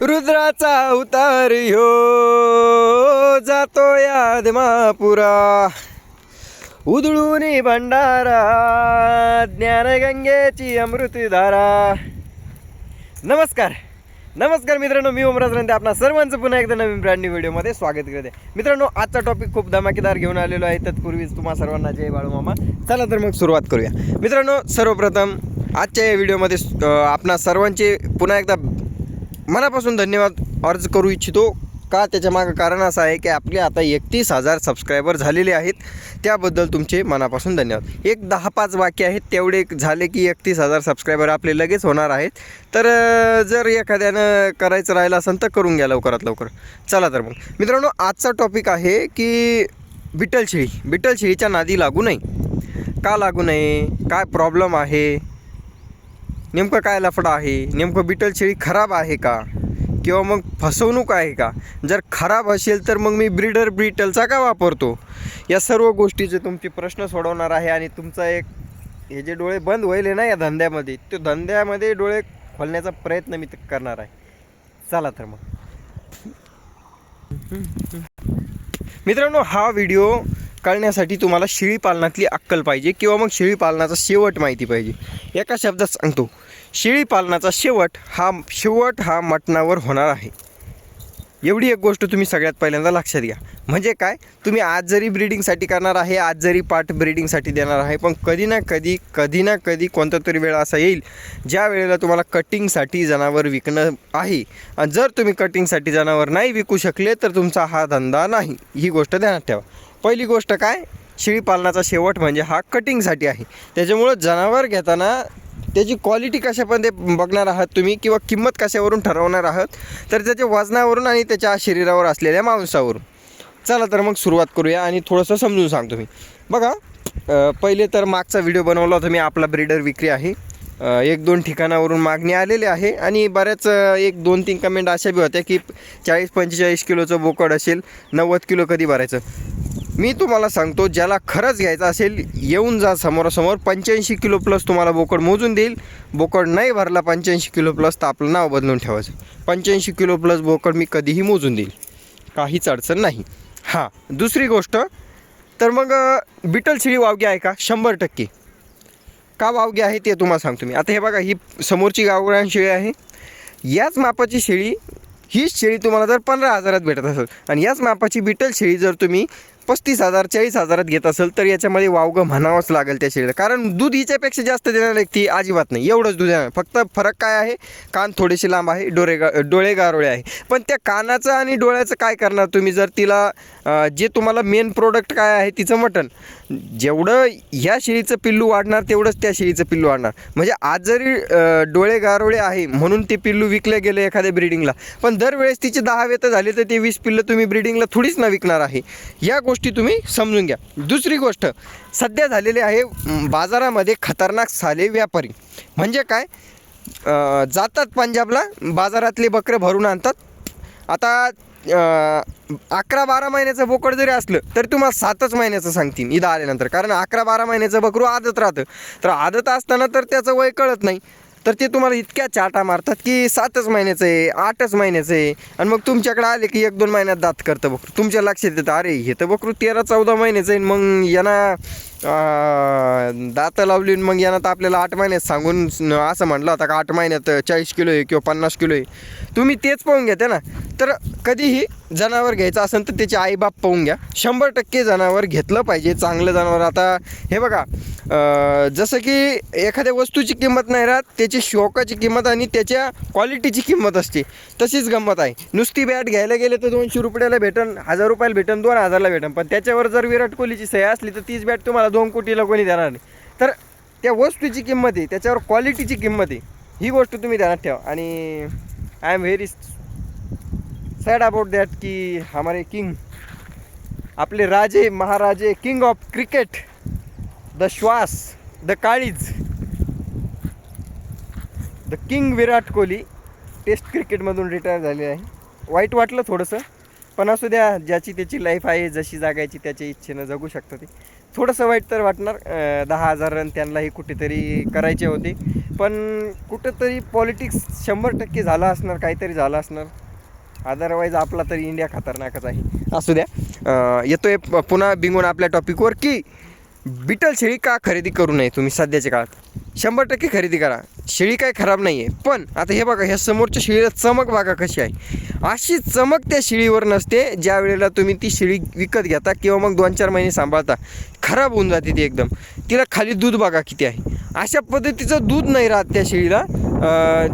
रुद्राचा अवतार हो जातो याद महापुरा. उधळून भंडारा ज्ञानगंगेची अमृतधारा. नमस्कार. नमस्कार मित्रांनो मी ओमराज रंते आपणा सर्वांचं पुन्हा एकदा नवीन ब्रँड न्यू व्हिडिओमध्ये स्वागत करते. मित्रांनो आजचा टॉपिक खूप धमाकेदार घेऊन आलेलो आहे. तत्पूर्वीच तुम्हा सर्वांना जय बाळू मामा. चला तर मग सुरुवात करूया. मित्रांनो सर्वप्रथम आजच्या या व्हिडिओमध्ये आपणा सर्वांचे पुन्हा एकदा मनापासून धन्यवाद अर्ज करू इच्छितो. का त्याच्यामागं कारण असं आहे की आपले आता एकतीस हजार सबस्क्रायबर झालेले आहेत. त्याबद्दल तुमचे मनापासून धन्यवाद. एक दहा पाच वाक्य आहेत. तेवढे झाले की एकतीस हजार सबस्क्रायबर आपले लगेच होणार आहेत. तर जर एखाद्यानं करायचं राहिलं असेल तर करून घ्या लवकरात लवकर. चला तर मग. मित्रांनो आजचा टॉपिक आहे की बिटल शेळी. बिटल शेळीच्या नादी लागू नये. का लागू नये? काय प्रॉब्लेम आहे? नेमकं काय लफडा आहे? नेमकं बिटल शेळी खराब आहे का? किंवा मग फसवणूक आहे का? जर खराब असेल तर मग मी ब्रीडर ब्रिटलचा का वापरतो? या सर्व गोष्टीचे तुमचे प्रश्न सोडवणार आहे आणि तुमचा एक हे जे डोळे बंद होईल ना या धंद्यामध्ये तो धंद्यामध्ये डोळे खोलण्याचा प्रयत्न मी करणार आहे. चला तर मग. मित्रांनो हा व्हिडिओ कळण्यासाठी तुम्हाला शेळी पालनातली अक्कल पाहिजे किंवा मग शेळी पालनाचा शेवट माहिती पाहिजे. एका शब्दात सांगतो शेळी पालनाचा शेवट हा शेवट हा मटणावर होणार आहे. एवढी एक गोष्ट तुम्ही सगळ्यात पहिल्यांदा लक्षात घ्या. म्हणजे काय? तुम्ही आज जरी ब्रीडिंगसाठी करणार आहे आज जरी पार्ट ब्रीडिंगसाठी देणार आहे पण कधी ना कधी कधी ना कधी कोणता तरी वेळ असा येईल ज्या वेळेला तुम्हाला कटिंगसाठी जनावर विकणं आहे. आणि जर तुम्ही कटिंगसाठी जनावर नाही विकू शकले तर तुमचा हा धंदा नाही. ही गोष्ट ध्यानात ठेवा. पहिली गोष्ट काय? शेळीपालनाचा शेवट म्हणजे हा कटिंगसाठी आहे. त्याच्यामुळं जनावर घेताना त्याची क्वालिटी कशामध्ये बघणार आहात तुम्ही किंवा किंमत कशावरून ठरवणार आहात? तर त्याच्या वजनावरून आणि त्याच्या शरीरावर असलेल्या मांसावरून. चला तर मग सुरुवात करूया आणि थोडंसं समजून सांगतो मी. बघा पहिले तर मागचा व्हिडिओ बनवला होता मी आपला ब्रीडर विक्री आहे. एक दोन ठिकाणावरून मागणी आलेली आहे आणि बऱ्याच एक दोन तीन कमेंट अशा बी होत्या की चाळीस पंचेचाळीस किलोचं बोकड असेल नव्वद किलो कधी भरायचं? मी तुम्हाला सांगतो ज्याला खरंच घ्यायचं असेल येऊन जा समोरासमोर. पंच्याऐंशी किलो प्लस तुम्हाला बोकड मोजून देईल. बोकड नाही भरला पंच्याऐंशी किलो प्लस तर आपलं नाव बदलून ठेवायचं. पंच्याऐंशी किलो प्लस बोकड मी कधीही मोजून देईल. काहीच अडचण नाही. हां दुसरी गोष्ट तर मग बिटल शेळी वावगी आहे का? शंभर टक्के. का वावगी आहे ते तुम्हाला सांगतो मी. आता हे बघा ही समोरची गावरान शेळी आहे. याच मापाची शेळी हीच शेळी तुम्हाला जर पंधरा हजारात भेटत असेल आणि याच मापाची बिटल शेळी जर तुम्ही पस्तीस हजार चाळीस हजारात घेत असेल तर याच्यामध्ये वावगं म्हणावंच लागेल त्या शेळीला. कारण दूध हिच्यापेक्षा जास्त देणार ती अजिबात नाही. एवढंच दूध देणार. फक्त फरक काय आहे? कान थोडेसे लांब आहे डोळे गा डोळे गारोळे आहे. पण त्या कानाचं आणि डोळ्याचं काय करणार तुम्ही? जर तिला जे तुम्हाला मेन प्रोडक्ट काय आहे तिचं मटण जेवढं ह्या शेळीचं पिल्लू वाढणार तेवढंच त्या शेळीचं पिल्लू वाढणार. म्हणजे आज जरी डोळे गारोळे आहे म्हणून ते पिल्लू विकले गेले एखाद्या ब्रिडिंगला. पण दरवेळेस तिचे दहा वेत झाले तर ते वीस पिल्लं तुम्ही ब्रिडिंगला थोडीच ना विकणार आहे. या गोष्टी तुम्ही समजून घ्या. दुसरी गोष्ट सध्या झालेली आहे बाजारामध्ये खतरनाक साले व्यापारी. म्हणजे काय? जातात पंजाबला बाजारातले बकरे भरून आणतात. आता अकरा बारा महिन्याचं बोकड जरी असलं तरी तुम्हाला सातच महिन्याचं सांगतील इथं आल्यानंतर. कारण अकरा बारा महिन्याचं बकरू आदत राहतं. तर आदत असताना तर त्याचं वय कळत नाही. तर ते तुम्हाला इतक्या चाटा मारतात की सातच महिन्याचं आहे आठच महिन्याचं आहे. आणि मग तुमच्याकडे आले की एक दोन महिन्यात दात करतं बकरू. तुमच्या लक्षात येतं अरे हे तर बकरू तेरा चौदा महिन्याचं आहे मग यांना दात लावली आणि मग यानं तर आपल्याला आठ महिन्यात सांगून असं म्हटलं होता का आठ महिन्यात चाळीस किलो आहे किंवा पन्नास किलो आहे. तुम्ही तेच पाहून घ्या ना तर कधीही जनावर घ्यायचं असेल तर त्याचे आईबाप पाहून घ्या. शंभर टक्के जनावर घेतलं पाहिजे चांगलं जनावर. आता हे बघा जसं की एखाद्या वस्तूची किंमत नाही राहत त्याची शोकाची किंमत आणि त्याच्या क्वालिटीची किंमत असते. तशीच गंमत आहे. नुसती बॅट घ्यायला गेले तर दोनशे रुपयाला भेटन हजार रुपयाला भेटन दोन हजारला भेटन. पण त्याच्यावर जर विराट कोहलीची सही असली तर तीच बॅट तुम्हाला दोन कोटीला कोणी देणार नाही. तर त्या वस्तूची किंमत आहे त्याच्यावर क्वालिटीची किंमत आहे. ही गोष्ट तुम्ही ध्यानात ठेवा. आणि I am very sad about that की हमारे किंग आपले राजे महाराजे किंग ऑफ क्रिकेट द श्वास द काळीज the king Virat Kohli test क्रिकेटमधून रिटायर झाले आहे. वाईट वाटलं थोडंसं. पण असू द्या ज्याची त्याची लाईफ आहे जशी जागायची त्याच्या इच्छेनं जगू शकतं ते. थोडंसं वाईट तर वाटणार दहा हजार रन त्यांनाही कुठेतरी करायचे होते. पण कुठंतरी पॉलिटिक्स शंभर टक्के झालं असणार काहीतरी झालं असणार. अदरवाईज आपला तरी इंडिया खतरनाकच आहे. असू द्या येतोय प- पुन्हा बिंगून आपल्या टॉपिकवर की बिटल शेळी का खरेदी करू नये तुम्ही सध्याच्या काळात? शंभर टक्के खरेदी करा. शेळी काय खराब नाही आहे पण आता हे बघा ह्या समोरच्या शेळीला चमक बघा कशी आहे? अशी चमक त्या शेळीवर नसते ज्या वेळेला तुम्ही ती शेळी विकत घेता किंवा मग दोन चार महिने सांभाळता. खराब होऊन जाते ती एकदम. तिला खाली दूध बघा किती आहे? अशा पद्धतीचं दूध नाही राहत त्या शेळीला.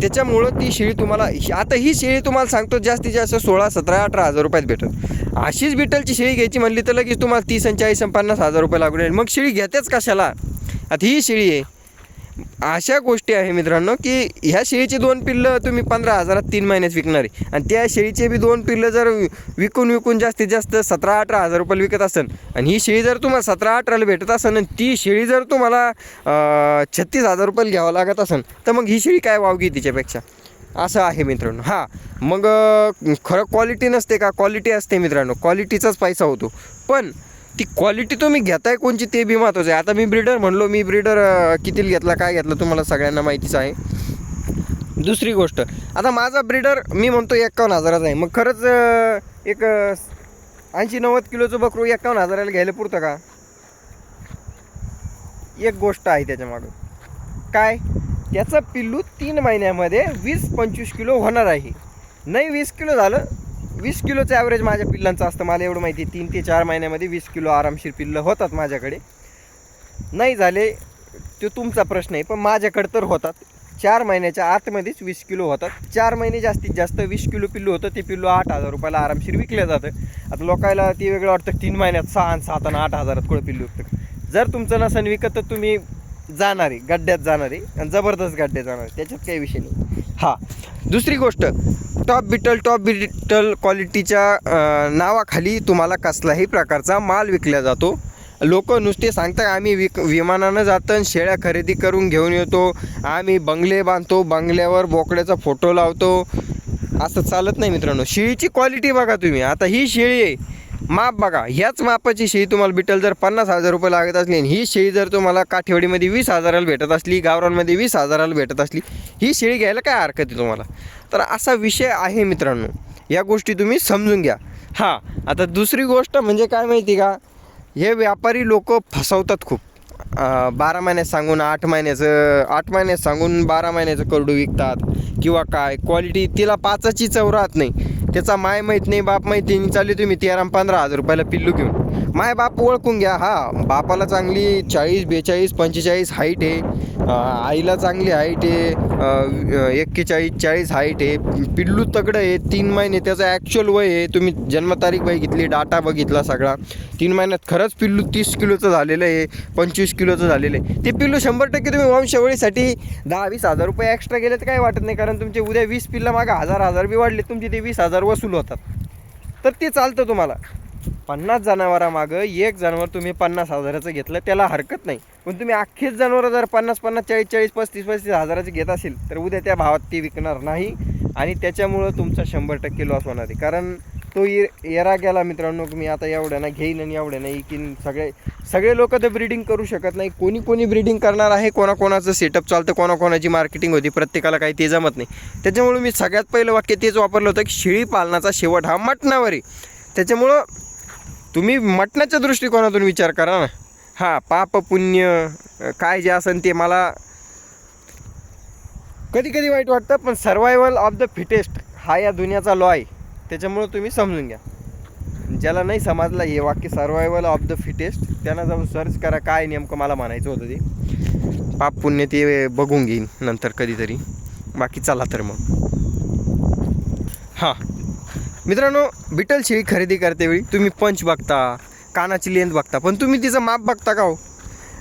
त्याच्यामुळं ती शेळी तुम्हाला आता ही शेळी तुम्हाला सांगतो जास्तीत जास्त सोळा सतरा अठरा हजार रुपयात भेटत अशीच बिटलची शेळी घ्यायची म्हणली तर लगेच तुम्हाला तीस आणि चाळीस पन्नास हजार रुपये लागून राहील. मग शेळी घेतेच कशाला? आता ही शेळी आहे. अशा गोष्टी आहे मित्रांनो की ह्या शेळीची दोन पिल्लं तुम्ही पंधरा हजारात तीन महिन्यात विकणार आहे. आणि त्या शेळीचे बी दोन पिल्लं जर विकून विकून जास्तीत जास्त सतरा अठरा हजार रुपयाला विकत असेल आणि ही शेळी जर तुम्हाला सतरा अठराला भेटत असेल आणि ती शेळी जर तुम्हाला छत्तीस हजार रुपयाला घ्यावं लागत असेल तर मग ही शेळी काय वावगी तिच्यापेक्षा? असं आहे मित्रांनो. हां मग खरं क्वालिटी नसते का? क्वालिटी असते मित्रांनो. क्वालिटीचाच पैसा होतो. पण ती क्वालिटी तुम्ही घेताय कोणची ते बी महत्त्वाचं आहे. आता मी ब्रीडर म्हणलो मी ब्रीडर कितीला घेतला काय घेतला तुम्हाला सगळ्यांना माहितीच आहे. दुसरी गोष्ट आता माझा ब्रीडर मी म्हणतो एकावन्न हजाराचा आहे. मग खरंच एक ऐंशी नव्वद किलोचं बकरू एकावन्न हजाराला घ्यायला पुरतं का? एक गोष्ट आहे त्याच्यामागं काय? त्याचं पिल्लू तीन महिन्यामध्ये वीस पंचवीस किलो होणार आहे. नाही वीस किलो झालं वीस किलोचं ॲव्हरेज माझ्या पिल्लांचं असतं. मला एवढं माहिती आहे. तीन ते चार महिन्यामध्ये वीस किलो आरामशीर पिल्लं होतात माझ्याकडे. नाही झाले तो तुमचा प्रश्न आहे पण माझ्याकडे तर होतात. चार महिन्याच्या आतमध्येच वीस किलो होतात. चार महिने जास्तीत जास्त वीस किलो पिल्लू होतं. ते पिल्लू आठ हजार रुपयाला आरामशीर विकलं जातं. आता लोकायला ते वेगळं वाटतं तीन महिन्यात सहा आणि सात आणि आठ हजारात कुठं पिल्लू विकतं जर तुमचं नसन विकत तर तुम्ही जाणार आहे गड्ड्यात जाणारे आणि जबरदस्त गड्ड्यात जाणार. आहे त्याच्यात काही विषय नाही. हां. दुसरी गोष्ट टॉप बिटल टॉप बिटल क्वालिटीच्या नावाखाली तुम्हाला कसलाही प्रकारचा माल विकला जातो. लोक नुसते सांगतात आम्ही विक विमानानं जातं आणि शेळ्या खरेदी करून घेऊन येतो. आम्ही बंगले बांधतो बंगल्यावर बोकड्याचा फोटो लावतो. असं चालत नाही मित्रांनो. शेळीची क्वालिटी बघा तुम्ही. आता ही शेळी आहे. माप बघा ह्याच मापाची शेळी तुम्हाला भेटेल जर पन्नास हजार रुपये लागत असली आणि ही शेळी जर तुम्हाला काठेवाडीमध्ये वीस हजाराला भेटत असली गावरांमध्ये वीस हजाराला भेटत असली ही शेळी घ्यायला काय हरकत आहे तुम्हाला? तर असा विषय आहे मित्रांनो. या गोष्टी तुम्ही समजून घ्या. हां आता दुसरी गोष्ट म्हणजे काय माहिती का? हे व्यापारी लोक फसवतात खूप. बारा महिन्यात सांगून आठ महिन्याचं आठ महिन्यात सांगून बारा महिन्याचं करडू विकतात. किंवा काय क्वालिटी तिला पाचाची चव राहत नाही. त्याचा माय माहीत नाही बाप माहिती नाही चालली तुम्ही तेरा पंधरा हजार रुपयाला पिल्लू घेऊन. माय बाप ओळखून घ्या हा बापाला चांगली चाळीस बेचाळीस पंचेचाळीस हाईट आहे. आईला चांगली हाईट आहे एक्केचाळीस चाळीस हाईट आहे. पिल्लू तगडं आहे तीन महिने त्याचं ॲक्च्युअल वय आहे. तुम्ही जन्मतारीख बघितली डाटा बघितला सगळा. तीन महिन्यात खरंच पिल्लू तीस किलोचं झालेलं आहे पंचवीस किलोचं झालेलं आहे. ते पिल्लू शंभर टक्के तुम्ही वंशवळीसाठी दहा वीस हजार रुपये एक्स्ट्रा गेले तर काही वाटत नाही कारण तुमचे उद्या वीस पिल्ला मागं हजार हजार बी वाढले तुमचे ते वीस हजार वसूल होतात. तर ते चालतं तुम्हाला. पन्नास जनावरामागं एक जनावर तुम्ही पन्नास हजाराचं घेतलं त्याला हरकत नाही. पण तुम्ही अख्खेच जनावरं जर पन्नास पन्नास चाळीस चाळीस पस्तीस पस्तीस हजाराचे घेत असेल तर उद्या त्या भावात ते विकणार नाही. आणि त्याच्यामुळं तुमचा शंभर टक्के लॉस होणार आहे. कारण तो ये येरा गेला मित्रांनो मी आता एवढ्यानं घेईन आणि एवढ्यानं इकीन. सगळे सगळे लोक तर ब्रीडिंग करू शकत नाही. कोणी कोणी ब्रीडिंग करणार आहे कोणाकोणाचं सेटअप चालतं कोणाकोणाची मार्केटिंग होती प्रत्येकाला काही ते जमत नाही. त्याच्यामुळे मी सगळ्यात पहिलं वाक्य तेच वापरलं होतं की शेळी पालनाचा शेवट हा मटणावर. आहे त्याच्यामुळं तुम्ही मटणाच्या दृष्टिकोनातून विचार करा ना. हां पाप पुण्य काय जे असेल ते मला कधी कधी वाईट वाटतं पण सर्वायवल ऑफ द फिटेस्ट हा या दुनियाचा लॉ आहे. त्याच्यामुळं तुम्ही समजून घ्या. ज्याला नाही समजलं हे वाक्य सर्वायवल ऑफ द फिटेस्ट त्यांना जाऊन सर्च करा काय नेमकं मला म्हणायचं होतं ते. पाप पुण्य ते बघून घेईन नंतर कधीतरी. बाकी चला तर मग. हां. मित्रांनो बिटल शेळी खरेदी करतेवेळी तुम्ही पंच बघता कानाची लेंथ बघता पण तुम्ही तिचं माप बघता का हो?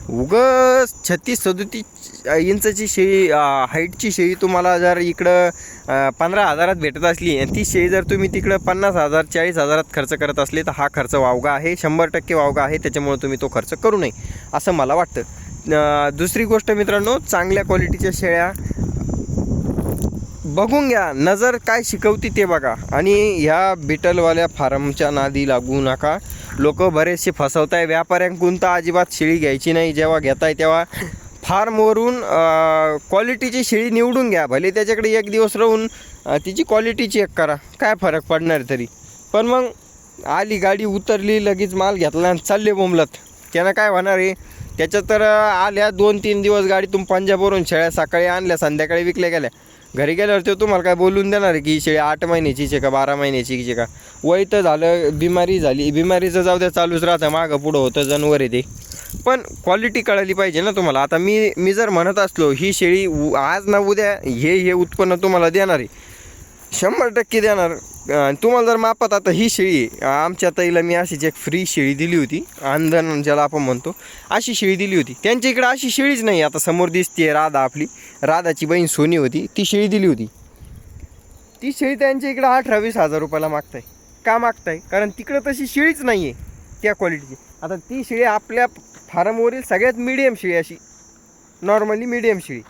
उगं छत्तीस सदोतीस इंचची शेळी हाईटची शेळी तुम्हाला जर इकडं पंधरा हजारात भेटत असली आणि ती शेळी जर तुम्ही तिकडं पन्नास हजार चाळीस हजारात खर्च करत असले तर हा खर्च वावगा आहे शंभर टक्के वावगा आहे त्याच्यामुळे तुम्ही तो खर्च करू नये असं मला वाटतं. दुसरी गोष्ट मित्रांनो चांगल्या क्वालिटीच्या शेळ्या बघून घ्या नजर काय शिकवती ते बघा. आणि ह्या बिटलवाल्या फार्मच्या नादी लागू नका. लोक बरेचसे फसवताय. व्यापाऱ्यांकडून तर अजिबात शेळी घ्यायची नाही. जेव्हा घेताय तेव्हा फार्मवरून क्वालिटीची शेळी निवडून घ्या. भले त्याच्याकडे एक दिवस राहून तिची क्वालिटी चेक करा. काय फरक पडणार तरी. पण मग आली गाडी उतरली लगेच माल घेतला आणि चालले बोंबलत. त्यानं काय होणार आहे? त्याच्यात तर आल्या दोन तीन दिवस गाडीतून पंजाबवरून शेळ्या सकाळी आणल्या संध्याकाळी विकल्या गेल्या. घरी गेल्यावर ते तुम्हाला काय बोलून देणार आहे की ही शेळी आठ महिन्याची आहे का बारा महिन्याची आहे का? वय तर झालं बिमारी झाली. बिमारीचं जाऊ द्या चालूच राहतं. मागं पुढं होतं जनावर आहे ते. पण क्वालिटी कळाली पाहिजे ना तुम्हाला. आता मी मी जर म्हणत असलो ही शेळी उ- आज ना उद्या हे हे उत्पन्न तुम्हाला देणार आहे. शंभर टक्के देणार. तुम्हाला जर मापात आता ही शेळी आमच्या ताईला मी अशीच एक फ्री शेळी दिली होती. आंधन ज्याला आपण म्हणतो अशी शेळी दिली होती. त्यांच्या इकडे अशी शेळीच नाही आता समोर दिसते राधा आपली. राधाची बहीण सोनी होती ती शेळी दिली होती. ती शेळी त्यांच्या इकडे अठरा वीस हजार रुपयाला मागताय. का मागताय? कारण तिकडं तशी शेळीच नाही आहे त्या क्वालिटीची आता ती शेळी आपल्या फार्मवरील सगळ्यात मिडियम शेळी अशी. नॉर्मली मिडियम शेळी.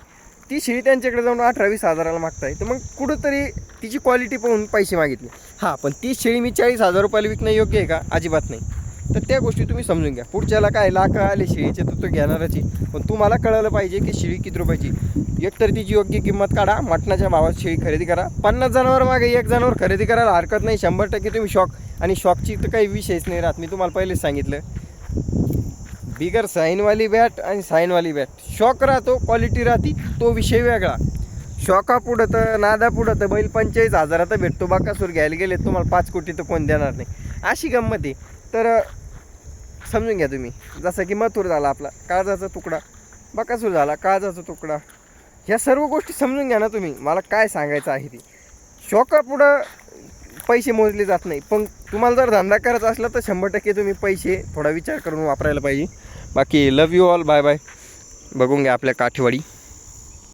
ती शेळी त्यांच्याकडे जाऊन अठरा वीस हजाराला मागताय. तर मग कुठंतरी तिची क्वालिटी पाहून पैसे मागितले. हां पण ती शेळी मी चाळीस हजार रुपयाला विकणं योग्य आहे का? अजिबात नाही. तर त्या गोष्टी तुम्ही समजून घ्या. पुढच्याला काय लाख आले शेळीचे तर तो घेणारच आहे. पण तुम्हाला कळलं पाहिजे की शेळी किती रुपयाची एकतर तिची योग्य किंमत काढा मटणाच्या भावात शेळी खरेदी करा. पन्नास जनावर मागे एक जनावर खरेदी करायला हरकत नाही. शंभर टक्के तुम्ही शॉक आणि शॉकची तर काही विषयच नाही राहत. मी तुम्हाला पहिलेच सांगितलं. बिगर साईनवाली बॅट आणि साईनवाली बॅट शॉक राहतो क्वालिटी राहती तो विषय वेगळा. शॉका पुढं तर नादा पुढं तर बैल पंचेचाळीस हजारात भेटतो. बाकासूर घ्यायला गेले तुम्हाला पाच कोटी तर कोण देणार नाही. अशी गंमत आहे. तर समजून घ्या तुम्ही. जसं की मथुर झाला आपला काळजाचा तुकडा. बकासूर झाला काळजाचा तुकडा. ह्या सर्व गोष्टी समजून घ्या ना तुम्ही. मला काय सांगायचं आहे ते. शॉका पुढं पैसे मोजले जात नाही. पण तुम्हाला जर धंदा करायचा असला तर शंभर टक्के तुम्ही पैसे थोडा विचार करून वापरायला पाहिजे. बाकी love you all bye bye बघून घ्या आपल्या काठीवाडी.